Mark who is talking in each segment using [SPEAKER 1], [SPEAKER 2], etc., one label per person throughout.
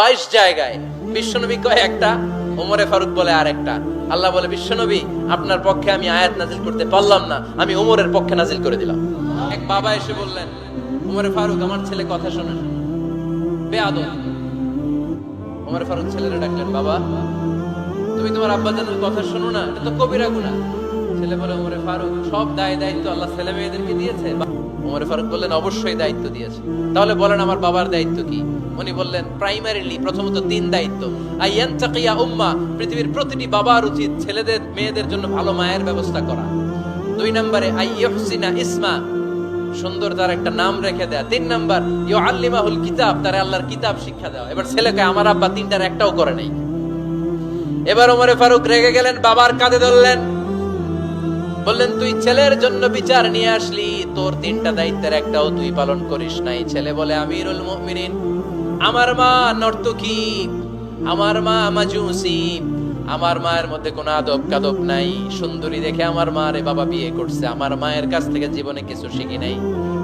[SPEAKER 1] বাইশ জায়গায় বিশ্বনবী কয় একটা, ওমরে ফারুক বলে আর একটা আল্লাহ বলে, বিশ্বনবী, আপনার পক্ষে আমি আয়াত নাজিল করতে পারলাম না, আমি ওমরের পক্ষে নাজিল করে দিলাম। এক বাবা এসে বললেন, ওমরে ফারুক, আমার ছেলে কথা শোনে ওমরে ফারুক ছেলেরা ডাকলেন, বাবা, তুমি তোমার আব্বাজানের কথা শোনো না, এটা তো কবিরা গুনাহ। ছেলে বলে, ওমরে ফারুক, সব দায় দায়িত্ব আল্লাহ ছেলে মেয়েদেরকে দিয়েছে। ওমরে ফারুক বললেন, অবশ্যই দায়িত্ব দিয়েছে। তাহলে বলেন, আমার বাবার দায়িত্ব কি? উনি বললেন প্রাইমারিলি প্রথমত তিন দায়িত্ব। আইয়ান চাকিয়া উম্মা, পৃথিবীর প্রতিটি বাবার উচিত ছেলেদের, মেয়েদের জন্য ভালো মায়ের ব্যবস্থা করা। দুই নম্বরে আইয়ুহসিনা ইসমা, সুন্দর তার একটা নাম রেখে দেয়া। তিন নাম্বার ইউ আল্লিমাহুল কিতাব, তার আল্লাহর কিতাব শিক্ষা দেওয়া। এবার ছেলেকে, আমার আব্বা তিনটার একটাও করে নাই। এবার ওমরে ফারুক রেগে গেলেন, বাবার কাঁধে ধরলেন। বললেন, তুই ছেলের জন্য বিচার নিয়ে আসলি। তোর তিনটা দায়িত্বের একটাও তুই পালন করিস নাই। ছেলে বলে, আমিরুল মুমিনিন, আমার মা নর্তকী, আমার মা মাজুসি, আমার মায়ের মধ্যে কোনো আদব কাদব নাই। সুন্দরী দেখে আমার মা রে বাবা বিয়ে করছে। আমার মায়ের কাছ থেকে জীবনে কিছু শিখি নাই।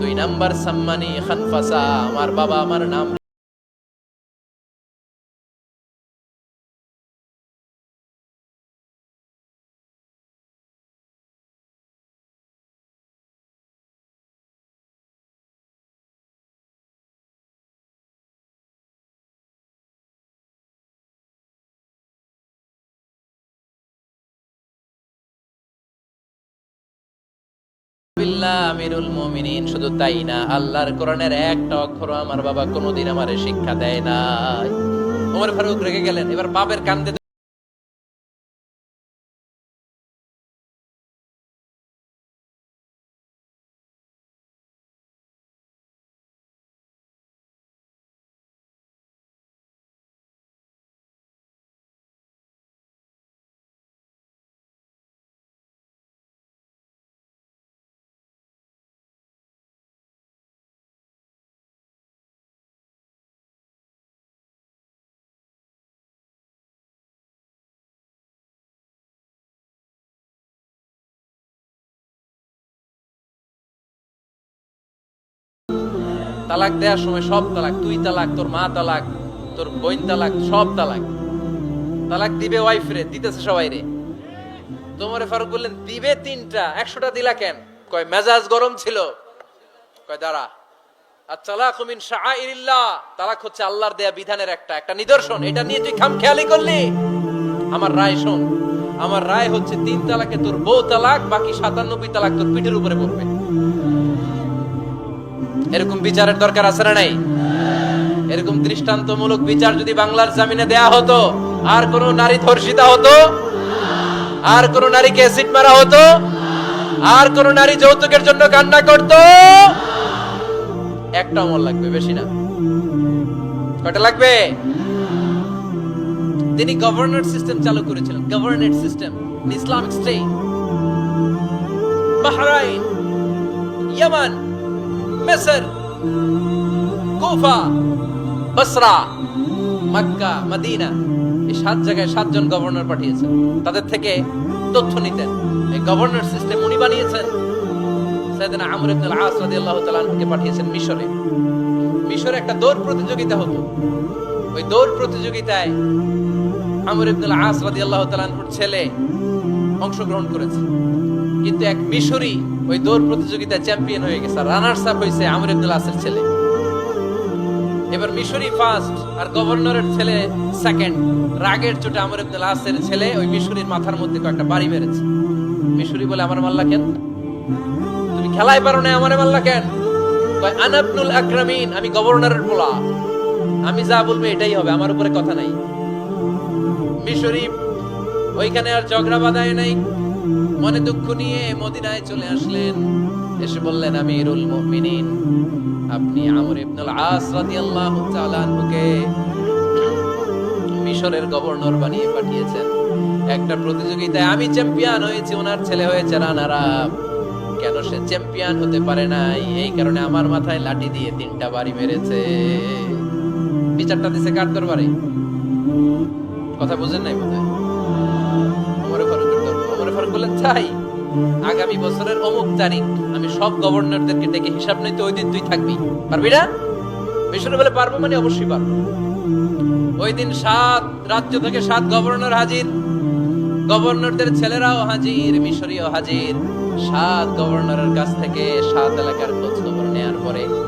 [SPEAKER 1] দুই নাম্বার সাম্মানি খানফাসা, আমার বাবা আমার নাম আমিরুল মুমিনিন, শুধু তাই না, আল্লাহর কোরআনের একটা অক্ষর আমার বাবা কোনোদিন আমারে শিক্ষা দেয় না ওমর ফারুক রেগে গেলেন, এবার বাপের কান্দে তালাক দেওয়ার সময় সব তালাক, তুই তালাক, তোর মা তালাক, তোর বোন তালাক, সব তালাক। তালাক দিবে ওয়াইফ রে দিতেছে সবাই রে তোমারে ফারুক বললেন, দিবে তিনটা, একশোটা দিলা কেন? কয়, মেজাজ গরম ছিল। কয়, দাঁড়া। তালাক হচ্ছে আল্লাহর দেয়া বিধানের একটা একটা নিদর্শন। এটা নিয়ে তুই খাম খেয়ালি করলি? আমার রায় শোন, আমার রায় হচ্ছে তিন তালাকে তোর বউ তালাক, বাকি সাতানব্বই তালাক তোর পিঠের উপরে পড়বে। এরকম বিচারের দরকার আছে না নাই? এরকম দৃষ্টান্তমূলক বিচার যদি বাংলার জামিনে দেয়া হতো, আর কোন নারী ধর্ষিতা হতো, আর কোন নারীকে অ্যাসিড মারা হতো, আর কোন নারী যৌতুকের জন্য কান্না করত, একটা অমল লাগবে, বেশি না। কয়টা লাগবে? তিনি গভর্নর সিস্টেম চালু করেছিলেন। Governorate system Islamic state, Bahrain, Yemen মিসর কুফা বসরা মক্কা মদিনা এই সাত জায়গায় সাতজন গভর্নর পাঠিয়েছেন। তাদের থেকে তথ্য নিতেন। এই গভর্নর সিস্টেম উনি বানিয়েছেন। সাইয়েদনা আমর ইবনে আল-আস রাদিয়াল্লাহু তাআলা আনহুকে পাঠিয়েছেন মিশরে। মিশরে একটা দৌড় প্রতিযোগিতা হতো। ওই দৌড় প্রতিযোগিতায় আমর ইবনে আল-আস রাদিয়াল্লাহু তাআলা আনহুর ছেলে অংশগ্রহণ করেছে। কিন্তু এক মিশরি ওই দৌড় প্রতিযোগিতায় চ্যাম্পিয়ন হয়ে গেছে। রানার্স আপ হয়েছে আমর ইবনুল আসের ছেলে। এবার মিশরি ফার্স্ট আর গভর্নরের ছেলে সেকেন্ড রাগের চোটে আমর ইবনুল আসের ছেলে ওই মিশরির মাথার মধ্যে কয়েকটা বাড়ি মেরেছে। মিশরি বলে, আমার মাল্লা কেন? তুমি খেলায় পারো না, আমার মাল্লা কেন? আনাবনুল আকরামিন, আমি গভর্নরের বলা আমি যা বলব এটাই হবে, আমার উপরে কথা নাই। মিশরি ওইখানে আর ঝগড়া বাঁধায় নাই। মনে দুঃখ নিয়ে মদিনায় চলে আসলেন। এসে বললেন আমি আমিরুল মুমিনিন, আপনি আমর ইবনুল আস রাদিয়াল্লাহু তাআলা আনহুকে মিশরের গভর্নর বানিয়ে পাঠিয়েছেন। একটা প্রতিযোগিতায় আমি চ্যাম্পিয়ন হয়েছি, ওনার ছেলে হয়েছে রানার কেন সে চ্যাম্পিয়ন হতে পারে নাই? এই কারণে আমার মাথায় লাঠি দিয়ে তিনটা বাড়ি মেরেছে। বিচারটা দিছে কার দরবারে? কথা বুঝেন নাই বোধহয়? ওমর ফারুক আগামী বছরের অমুক তারিখ আমি সব গভর্নরদেরকে ডেকে হিসাব নিতে ওই দিন তুই থাকবি। পারবি না? মিশরে বলে, পারব মানে অবশ্যই পারব। ওই দিন সাত রাজ্য থেকে সাত গভর্নর হাজির। গভর্নরদের ছেলেরাও হাজির, মিশরীয় হাজির। সাত গভর্নরের কাছ থেকে সাত এলাকার খোঁজ খবর নেয়ার পরে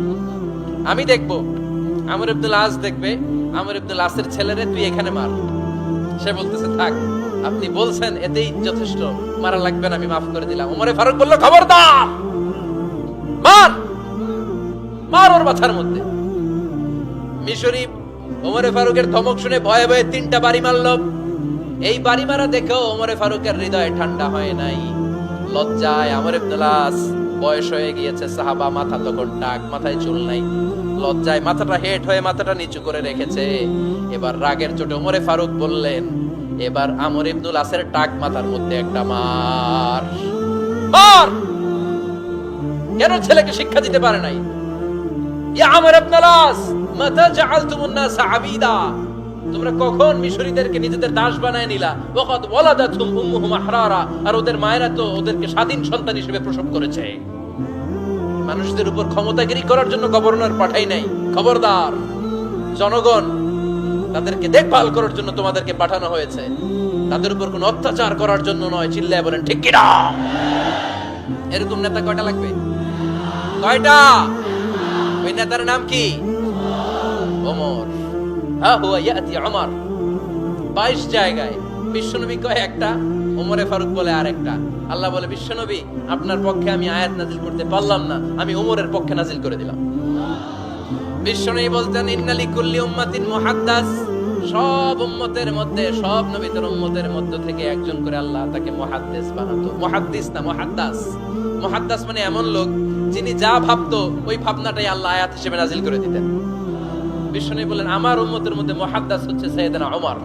[SPEAKER 1] আমি দেখব। আমর ইবনুল আস দেখবে, আমর ইবনুল আসের ছেলেরে তুই এখানে মার। সে বলতেছে, থাক, আপনি বলছেন, এতেই যথেষ্ট। মারা লাগবে না, আমি মাফ করে দিলাম। ওমরে ফারুক বলল, খবরদার! মার! মার ওর মাথার মধ্যে। মিশরি ওমরে ফারুকের ধমক শুনে ভয়ে ভয়ে তিনটা বাড়ি মারল। এই বাড়ি মারা দেখেও ওমরে ফারুকের হৃদয় ঠান্ডা হয় নাই। লজ্জায় আমর ইবনুলাস বয়স হয়ে গিয়েছে, সাহাবা মাথা তখন টাক মাথায় চুল নাই। লজ্জায় মাথাটা হেট হয়ে মাথাটা নিচু করে রেখেছে। এবার রাগের চোটে ওমরে ফারুক বললেন, এবার আমর ইবনুল আসের টাক মাথার মধ্যে একটা মার। মার! কেন ছেলেকে শিক্ষা দিতে পারে নাই? ইয়া আমর ইবনে লাস মাতা জাআলতুমুন নাস আবিদা। তোমরা কখন মিশরীদেরকে নিজেদের দাস বানায় নিলা? ওয়াকাদ ওয়ালাদাতুম উম্মুহুম আহরারা। আর ওদের মায়েরা তো ওদেরকে স্বাধীন সন্তান হিসেবে প্রসব করেছে। মানুষদের উপর ক্ষমতাগিরি করার জন্য গভর্নর পাঠাই নাই। খবরদার, জনগণ, তাদেরকে দেখভাল করার জন্য তোমাদেরকে পাঠানো হয়েছে। তাদের উপর কোনো অত্যাচার করার জন্য নয়, চিল্লায় বলেন, ঠিক কিনা? এরকম নেতা কয়টা লাগবে? কয়টা? ওই নেতার নাম কি? ওমর। হা হুয়া ইয়াতি ওমর। 22 জায়গায়। বিশ্বনবী কয় একটা? ওমরে ফারুক বলে আর একটা আল্লাহ বলে, বিশ্বনবী, আপনার পক্ষে আমি আয়াত নাজিল করতে পারলাম না। আমি ওমরের পক্ষে নাজিল করে দিলাম। বিশ্বনবী বলতেন ইন্নালি কুল্লি উম্মাতিন মুহাদ্দাস। সব উম্মতের মধ্যে, সব নবীদের উম্মতের মধ্য থেকে একজন করে আল্লাহ তাকে মুহাদ্দিস বানাতো। মুহাদ্দিস না, মুহাদ্দাস। মুহাদ্দাস মানে এমন লোক যিনি যা ভাবতো, ওই ভাবনাটাই আল্লাহ আয়াত হিসেবে নাজিল করে দিতেন। বিশ্বনবী বলেন আমার উম্মতের মধ্যে মুহাদ্দাস হচ্ছে সাইয়েদনা ওমর